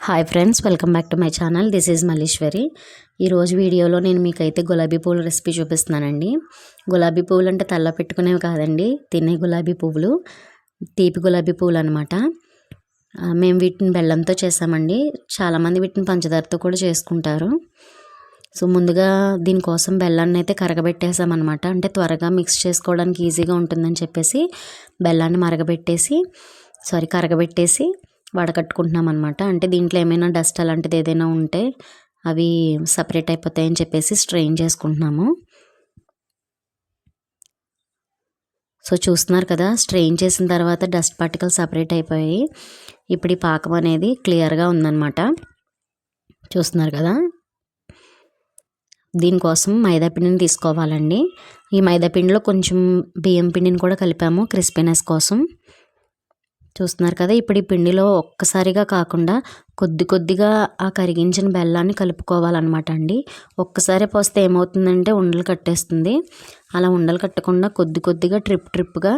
Hi friends welcome back to my channel this is Malleswari ఈరోజు వీడియోలో నేను మీకైతే గులాబీ పువ్వుల రెసిపీ చూపిస్తున్నానండి. గులాబీ పువ్వులు అంటే తల్ల పెట్టుకునేవి కాదండి తినే గులాబీ పువ్వులు తీపి గులాబీ పువ్వులు అనమాట మేము వీటిని బెల్లంతో చేసామండి చాలామంది వీటిని పంచదారతో కూడా చేసుకుంటారు. సో ముందుగా దీనికోసం బెల్లాన్ని అయితే కరగబెట్టేసామన్నమాట. అంటే త్వరగా మిక్స్ చేసుకోవడానికి ఈజీగా ఉంటుందని చెప్పేసి బెల్లాన్ని మరగబెట్టేసి సారీ కరగబెట్టేసి వడకట్టుకుంటున్నాం అనమాట అంటే దీంట్లో ఏమైనా డస్ట్ అలాంటిది ఏదైనా ఉంటే అవి సపరేట్ అయిపోతాయని చెప్పేసి స్ట్రెయిన్ చేసుకుంటున్నాము. సో చూస్తున్నారు కదా స్ట్రెయిన్ చేసిన తర్వాత డస్ట్ పార్టికల్ సపరేట్ అయిపోయాయి. ఇప్పుడు ఈ పాకం అనేది క్లియర్గా ఉందన్నమాట. చూస్తున్నారు కదా దీనికోసం మైదాపిండిని తీసుకోవాలండి. ఈ మైదాపిండిలో కొంచెం బియ్యం పిండిని కూడా కలిపాము క్రిస్పీనెస్ కోసం. చూస్తున్నారు కదా ఇప్పుడు ఈ పిండిలో ఒక్కసారిగా కాకుండా కొద్ది కొద్దిగా ఆ కరిగించిన బెల్లాన్ని కలుపుకోవాలన్నమాట అండి. ఒక్కసారి పోస్తే ఏమవుతుందంటే ఉండలు కట్టేస్తుంది. అలా ఉండలు కట్టకుండా కొద్ది కొద్దిగా ట్రిప్ ట్రిప్గా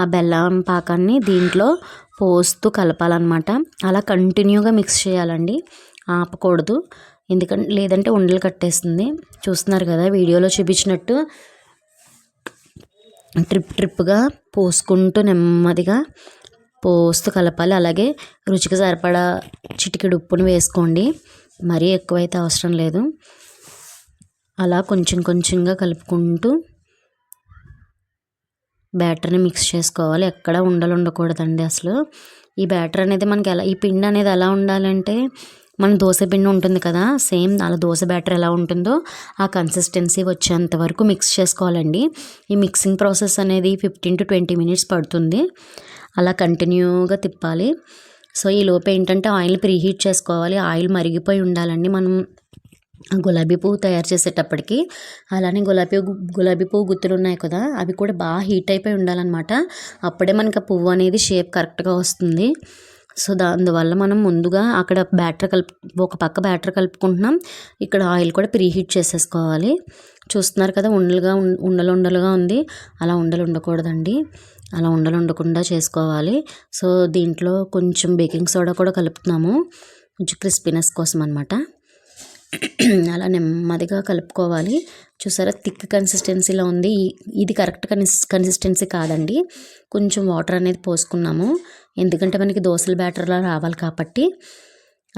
ఆ బెల్లం పాకాన్ని దీంట్లో పోస్తూ కలపాలన్నమాట. అలా కంటిన్యూగా మిక్స్ చేయాలండి. ఆపకూడదు. ఎందుకంటే లేదంటే ఉండలు కట్టేస్తుంది. చూస్తున్నారు కదా వీడియోలో చూపించినట్టు ట్రిప్ ట్రిప్గా పోసుకుంటూ నెమ్మదిగా పోస్తూ కలపాలి. అలాగే రుచికి సరిపడా చిటికెడు ఉప్పును వేసుకోండి. మరీ ఎక్కువైతే అవసరం లేదు. అలా కొంచెం కొంచెంగా కలుపుకుంటూ బ్యాటర్ని మిక్స్ చేసుకోవాలి. ఎక్కడ ఉండలు ఉండకూడదండి అసలు. ఈ బ్యాటర్ అనేది మనకి ఎలా ఈ పిండి అనేది ఎలా ఉండాలంటే మన దోశ పిండి ఉంటుంది కదా సేమ్ అలా దోశ బ్యాటర్ ఎలా ఉంటుందో ఆ కన్సిస్టెన్సీ వచ్చేంత వరకు మిక్స్ చేసుకోవాలండి. ఈ మిక్సింగ్ ప్రాసెస్ అనేది ఫిఫ్టీన్ టు ట్వంటీ మినిట్స్ పడుతుంది. అలా కంటిన్యూగా తిప్పాలి. సో ఈ లోపు ఏంటంటే ఆయిల్ ప్రీహీట్ చేసుకోవాలి. ఆయిల్ మరిగిపోయి ఉండాలండి మనం. గులాబీ పువ్వు తయారు చేసేటప్పటికి. అలానే గులాబీ గులాబీ పువ్వు గుత్తులు ఉన్నాయి కదా అవి కూడా బాగా హీట్ అయిపోయి ఉండాలన్నమాట. అప్పుడే మనకి ఆ పువ్వు అనేది షేప్ కరెక్ట్గా వస్తుంది. సో దా అందువల్ల మనం ముందుగా అక్కడ బ్యాటర్ కలుపు ఒక పక్క బ్యాటర్ కలుపుకుంటున్నాం. ఇక్కడ ఆయిల్ కూడా ప్రీ హీట్ చేసేసుకోవాలి. చూస్తున్నారు కదా ఉండలుగా ఉండలు ఉండలుగా ఉంది. అలా ఉండలు ఉండకూడదండి. అలా ఉండలు ఉండకుండా చేసుకోవాలి. సో దీంట్లో కొంచెం బేకింగ్ సోడా కూడా కలుపుతున్నాము. కొంచెం క్రిస్పీనెస్ కోసం అనమాట అలా నెమ్మదిగా కలుపుకోవాలి. చూసారా? థిక్ కన్సిస్టెన్సీలో ఉంది. ఇది కరెక్ట్ కన్సిస్ కన్సిస్టెన్సీ కాదండి. కొంచెం వాటర్ అనేది పోసుకున్నాము. ఎందుకంటే మనకి దోశల బ్యాటర్లో రావాలి కాబట్టి.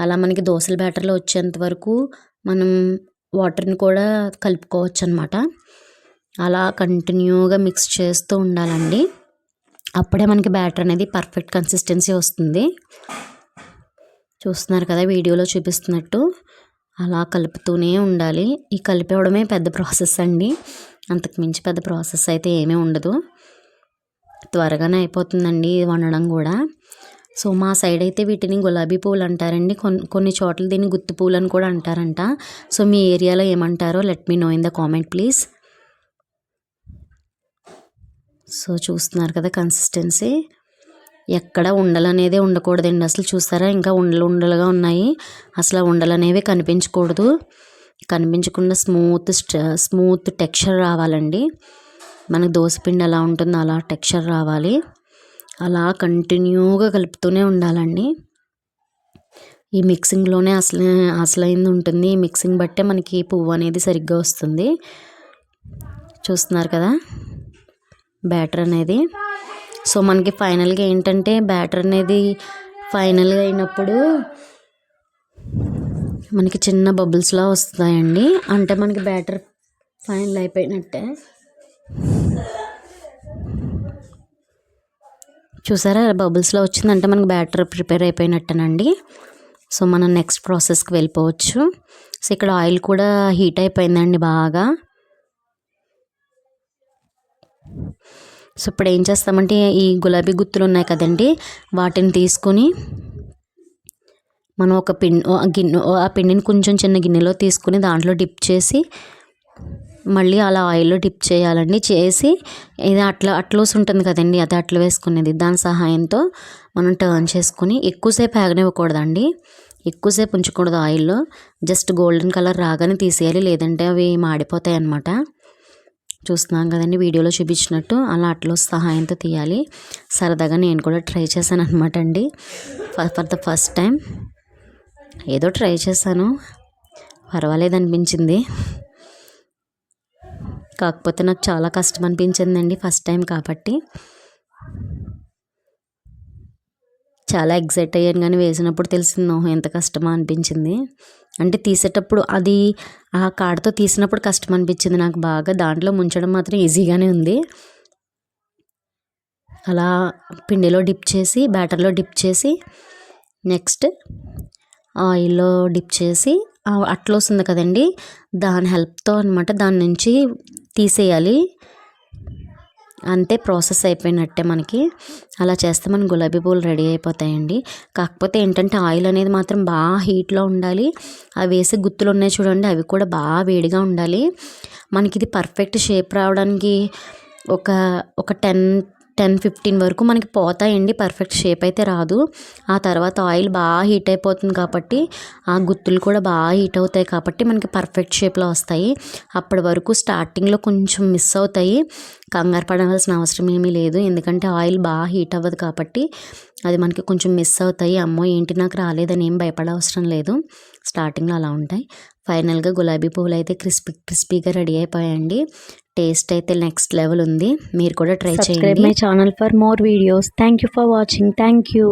అలా మనకి దోశల బ్యాటర్లో వచ్చేంత వరకు మనం వాటర్ని కూడా కలుపుకోవచ్చు అనమాట అలా కంటిన్యూగా మిక్స్ చేస్తూ ఉండాలండి. అప్పుడే మనకి బ్యాటర్ అనేది పర్ఫెక్ట్ కన్సిస్టెన్సీ వస్తుంది. చూస్తున్నారు కదా వీడియోలో చూపిస్తున్నట్టు. అలా కలుపుతూనే ఉండాలి. ఈ కలిపేవడమే పెద్ద ప్రాసెస్ అండి. అంతకు మించి పెద్ద ప్రాసెస్ అయితే ఏమీ ఉండదు. త్వరగానే అయిపోతుందండి వండడం కూడా. సో మా సైడ్ అయితే వీటిని గులాబీ పువ్వులు అంటారండి. కొన్ని కొన్ని చోట్ల దీన్ని గుత్తి పువ్వులు అని కూడా అంటారంట. సో మీ ఏరియాలో ఏమంటారో let me know in the comment please. So చూస్తున్నారు కదా కన్సిస్టెన్సీ ఎక్కడ ఉండలు అనేది ఉండకూడదండి. అసలు చూస్తారా? ఇంకా ఉండలు ఉండలుగా ఉన్నాయి. అసలు ఉండలు అనేవి కనిపించకూడదు. కనిపించకుండా స్మూత్ స్మూత్ టెక్స్చర్ రావాలండి. మనకు దోశపిండి ఎలా ఉంటుందో అలా టెక్స్చర్ రావాలి. అలా కంటిన్యూగా కలుపుతూనే ఉండాలండి. ఈ మిక్సింగ్లోనే అసలు అసలైంది ఉంటుంది. ఈ మిక్సింగ్ బట్టే మనకి పువ్వు అనేది సరిగ్గా వస్తుంది. చూస్తున్నారు కదా? బ్యాటర్ అనేది. సో మనకి ఫైనల్గా ఏంటంటే బ్యాటర్ అనేది ఫైనల్గా అయినప్పుడు మనకి చిన్న బబుల్స్లా వస్తాయండి. అంటే మనకి బ్యాటర్ ఫైనల్ అయిపోయినట్టే. చూసారా? బబుల్స్లో వచ్చిందంటే మనకి బ్యాటర్ ప్రిపేర్ అయిపోయినట్టేనండి. సో మనం నెక్స్ట్ ప్రాసెస్కి వెళ్ళిపోవచ్చు. సో ఇక్కడ ఆయిల్ కూడా హీట్ అయిపోయిందండి బాగా. సో ఇప్పుడు ఏం చేస్తామంటే ఈ గులాబీ గుత్తులు ఉన్నాయి కదండి వాటిని తీసుకొని మనం ఒక పిండి గిన్నె ఆ పిండిని కొంచెం చిన్న గిన్నెలో తీసుకుని దాంట్లో డిప్ చేసి మళ్ళీ అలా ఆయిల్లో డిప్ చేయాలండి. చేసి ఇది అట్లా అట్లోస్ ఉంటుంది కదండి అది అట్లా వేసుకునేది. దాని సహాయంతో మనం టర్న్ చేసుకుని ఎక్కువసేపు ఆగనివ్వకూడదండి. ఎక్కువసేపు ఉంచకూడదు ఆయిల్లో. జస్ట్ గోల్డెన్ కలర్ రాగానే తీసేయాలి లేదంటే అవి మాడిపోతాయి అన్నమాట చూస్తున్నాం కదండి వీడియోలో చూపించినట్టు. అలా అట్ల సహాయంతో తీయాలి. సరదాగా నేను కూడా ట్రై చేశాను అనమాట అండి. For the first time. ఏదో ట్రై చేశాను. పర్వాలేదు అనిపించింది. కాకపోతే నాకు చాలా కష్టం అనిపించిందండి ఫస్ట్ టైం కాబట్టి. చాలా ఎగ్జైట్ అయ్యాను కానీ వేసినప్పుడు తెలిసింది ఎంత కష్టమా అనిపించింది. అంటే తీసేటప్పుడు అది ఆ కాడతో తీసినప్పుడు కష్టం అనిపించింది నాకు బాగా. దాంట్లో ముంచడం మాత్రం ఈజీగానే ఉంది. అలా పిండిలో డిప్ చేసి బ్యాటర్లో డిప్ చేసి నెక్స్ట్ ఆయిల్లో డిప్ చేసి అట్లా వస్తుంది కదండి. దాని హెల్ప్తో అనమాట దాని నుంచి తీసేయాలి. అంతే ప్రాసెస్ అయిపోయినట్టే మనకి. అలా చేస్తే మన గులాబీ పూలు రెడీ అయిపోతాయండి. కాకపోతే ఏంటంటే ఆయిల్ అనేది మాత్రం బాగా హీట్లో ఉండాలి. అవి వేసే గుత్తులు ఉన్నాయి చూడండి అవి కూడా బాగా వేడిగా ఉండాలి. మనకి ఇది పర్ఫెక్ట్ షేప్ రావడానికి ఒక ఒక టెన్ టెన్ ఫిఫ్టీన్ వరకు మనకి పోతాయండి. పర్ఫెక్ట్ షేప్ అయితే రాదు. ఆ తర్వాత ఆయిల్ బాగా హీట్ అయిపోతుంది కాబట్టి ఆ గుత్తులు కూడా బాగా హీట్ అవుతాయి కాబట్టి మనకి పర్ఫెక్ట్ షేప్లో వస్తాయి. అప్పటి వరకు స్టార్టింగ్లో కొంచెం మిస్ అవుతాయి. కంగారు పడవలసిన అవసరం ఏమీ లేదు. ఎందుకంటే ఆయిల్ బాగా హీట్ అవ్వదు కాబట్టి అది మనకి కొంచెం మిస్ అవుతాయి. అమ్మో ఏంటి నాకు రాలేదని ఏం భయపడే అవసరం లేదు స్టార్టింగ్లో అలా ఉంటాయి. ఫైనల్గా గులాబీ పువ్వులు అయితే క్రిస్పీ క్రిస్పీగా రెడీ అయిపోయాయండి. టేస్ట్ అయితే నెక్స్ట్ లెవెల్ ఉంది. మీరు కూడా ట్రై చేయండి. my channel for more videos. Thank you for watching. Thank you.